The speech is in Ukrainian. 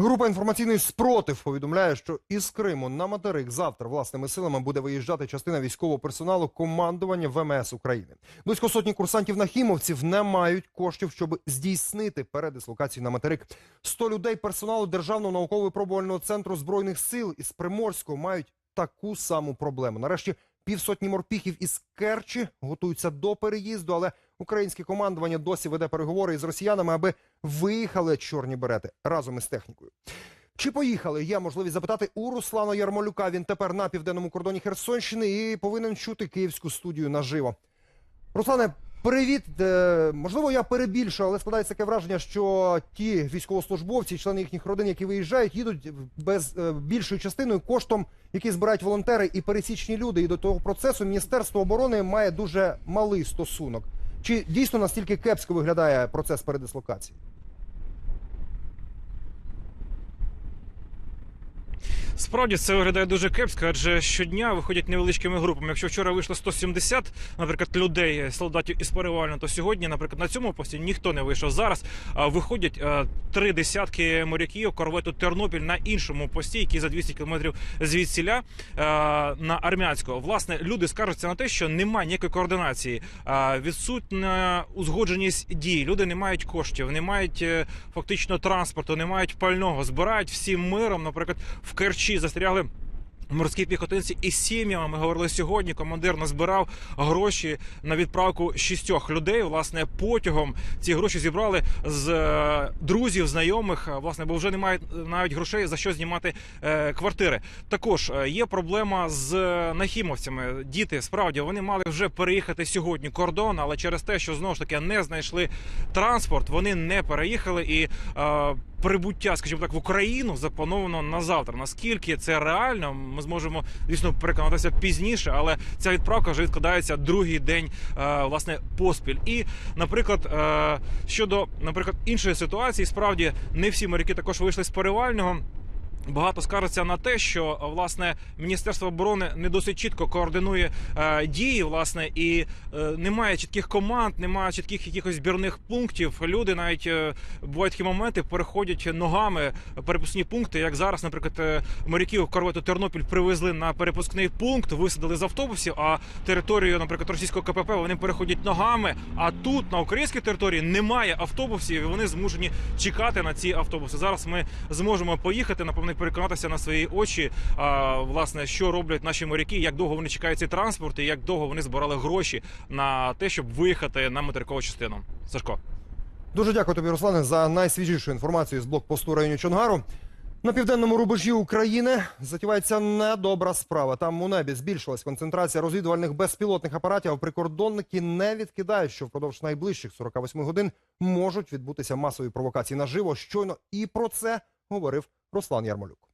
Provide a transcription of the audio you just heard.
Група інформаційний спротив повідомляє, що із Криму на материк завтра власними силами буде виїжджати частина військового персоналу командування ВМС України. Близько сотні курсантів-нахімовців не мають коштів, щоб здійснити передислокацію на материк. 100 людей персоналу Державного науково-випробувального центру збройних сил із Приморського мають таку саму проблему. Нарешті півсотні морпіхів із Керчі готуються до переїзду, але українське командування досі веде переговори із росіянами, аби виїхали чорні берети разом із технікою. Чи поїхали? Є можливість запитати у Руслана Ярмолюка. Він тепер на південному кордоні Херсонщини і повинен чути київську студію наживо. Руслане, привіт. Е, можливо, я перебільшую, але складається таке враження, що ті військовослужбовці, члени їхніх родин, які виїжджають, їдуть без е, більшою частиною коштом, які збирають волонтери і пересічні люди. І до того процесу Міністерство оборони має дуже малий стосунок. Чи дійсно настільки кепсько виглядає процес передислокації? Справді це виглядає дуже кепсько, адже щодня виходять невеличкими групами. Якщо вчора вийшло 170, наприклад, людей, солдатів із перевально, то сьогодні, наприклад, на цьому пості ніхто не вийшов. Зараз виходять три десятки моряків корвету Тернопіль на іншому пості, який за 200 кілометрів звідсіля на армянського. Власне, люди скаржаться на те, що немає ніякої координації, відсутня узгодженість дій. Люди не мають коштів, не мають е, фактично транспорту, не мають пального, збирають всім миром, наприклад, в Керчі застрягли. Морські піхотинці із сім'ями ми говорили сьогодні. Командир назбирав гроші на відправку шістьох людей. Власне, потягом ці гроші зібрали з е, друзів, знайомих. е, Власне, бо вже немає навіть грошей за що знімати е, квартири. Також є проблема з нахімовцями. Діти справді вони мали вже переїхати сьогодні кордон, але через те, що знову ж таки не знайшли транспорт, вони не переїхали і. Прибуття, скажімо так, в Україну заплановано на завтра. Наскільки це реально, ми зможемо звісно переконатися пізніше, але ця відправка вже відкладається другий день е, власне поспіль. І, наприклад, е, щодо наприклад іншої ситуації, справді не всі моряки також вийшли з перевального. Багато скаржаться на те, що власне Міністерство оборони не досить чітко координує е, дії, власне, і е, немає чітких команд, немає чітких якихось збірних пунктів. Люди навіть е, бувають такі моменти, переходять ногами перепускні пункти. Як зараз, наприклад, е, моряків корвету Тернопіль привезли на перепускний пункт, висадили з автобусів. А територію, наприклад, російського КПП вони переходять ногами. А тут на українській території немає автобусів, і вони змушені чекати на ці автобуси. Зараз ми зможемо поїхати, напевно, переконатися на свої очі, а, власне, що роблять наші моряки, як довго вони чекають цей транспорт, і як довго вони збирали гроші на те, щоб виїхати на материкову частину. Сашко. Дуже дякую тобі, Руслане, за найсвіжішу інформацію з блокпосту районі Чонгару. На південному рубежі України затівається недобра справа. Там у небі збільшилась концентрація розвідувальних безпілотних апаратів. Прикордонники не відкидають, що впродовж найближчих 48 годин можуть відбутися масові провокації наживо. Щойно і про це говорив Руслан Ярмолюк.